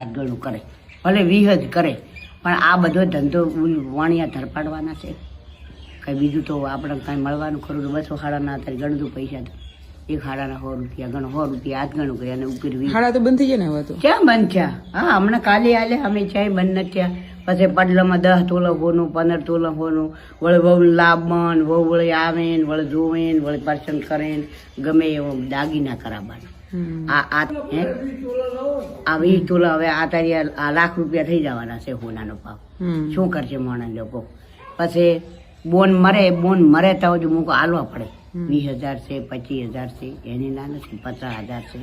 ગણું કરે. ભલે વીહ જ કરે પણ આ બધો ધંધો વાણિયા ધરપાડવાના છે. કંઈ બીજું તો આપણે કાંઈ મળવાનું ખરું તો બસો હાડાના અત્યારે ગણતું પૈસા તો. એક હાડાના સો રૂપિયા ગણો સો રૂપિયા આજ ગણું કરી અને ઉપર વીસ. હાડા તો બંધ થઈ જાય ને હવે તો? ક્યાં બંધ થયા? હા હમણાં કાલે આલે અમે ક્યાંય બંધ નથી થયા. પછી પડલામાં દસ તોલા હોનું પંદર તોલા હોનું. વળી વહુ લાવવાનું વહુ વળી આવે ને વળી જોવે ને વળી પરસન કરે ને ગમે એવો દાગીના કરાવવાના. આ આ વીસ ચોલા હવે આ તારી લાખ રૂપિયા થઈ જવાના છે હોનાનો ભાવ શું કરશે માણસ લોકો? પછી બોન મરે બોન મરે તો હજુ મૂકો હાલવા પડે. વીસ હજાર છે પચીસ હજાર છે એની ના નથી પચાસ હજાર છે.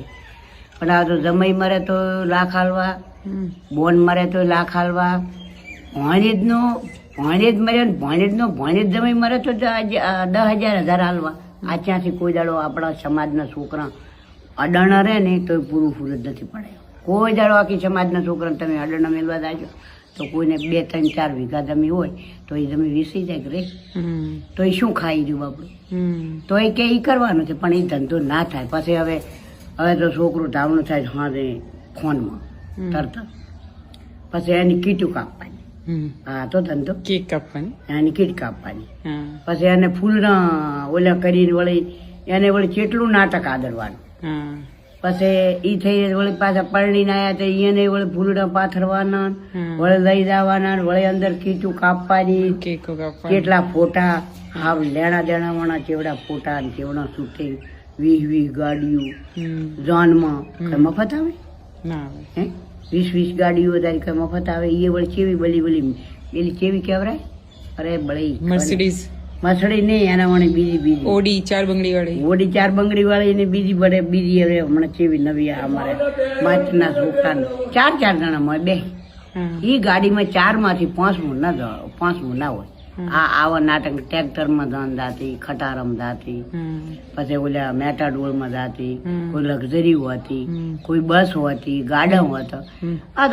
પણ આ તો જમાઈ મરે તો લાખ હાલવા. બોન મરે તો લાખ હાલવા. ભણેજનો ભણેજ મરે ને ભણેજનો ભણેજ જમાઈ મરે તો દસ હજાર હજાર હાલવા. આ ત્યાંથી કોઈ દાડો આપણા સમાજના છોકરા અડાણા રહે ને તો પૂરું જ નથી પડે. કોઈ દાડો આખી સમાજના છોકરાને તમે અડાણા મેળવા દાજો તો કોઈને બે ત્રણ ચાર વીઘા જમી હોય તો એ જમી વીસી જાય રે. તો એ શું ખાઈ રહ્યું બાપડું? તો એ કે એ કરવાનું છે પણ એ ધંધો ના થાય. પછી હવે હવે તો છોકરું ધાવણું થાય હા ફોનમાં. તરત પછી એની કીટું કાપવાની. હા તો ધંધો. કીટ કાપવાની? એની કીટ કાપવાની. પછી એને ફૂલના ઓલા કરીને વળી એને વળી કેટલું નાટક આદરવાનું. પછી ઈ થઈ વળી પાછા પરણી આયા તો એને વળી ફૂલડા પાથરવાના વળે લઈ જવાના વળી અંદર કીટું કાપવાની. કેટલા ફોટા હાવ લેણા દેણા વાળા ચેવડા ફોટા ને ચેવડા શૂટિંગ વીસ વીસ ગાડીઓ. ઝોનમાં જાનમાં કઈ મફત આવે? આવે. હે? વીસ વીસ ગાડીઓ તારી કઈ મફત આવે? એ વળી ચેવી બલી બલી પેલી ચેવી કેવરાય અરે બળી. મર્સિડીઝ મસળી નહીં એના વળી બીજી બીજી. ઓડી ચાર બંગડી વાળી ઓડી ચાર બંગડી વાળી ને બીજી બડે બીજી હવે હમણાં ચેવી નવી અમારે માચના છોકરા ચાર ચાર જણા મળે બે. એ ગાડીમાં ચારમાંથી પાંચ મુ ના પાંચ મું ના હોય. આ આવા નાટક ટ્રેક્ટરમાં ધન જાતી ખટારમ જાતી. પછી ઓલા મેટાડોલમાં જાતી ધાતી કોઈ લક્ઝરી હોતી કોઈ બસ હોતી ગાડા હોતા. આ તો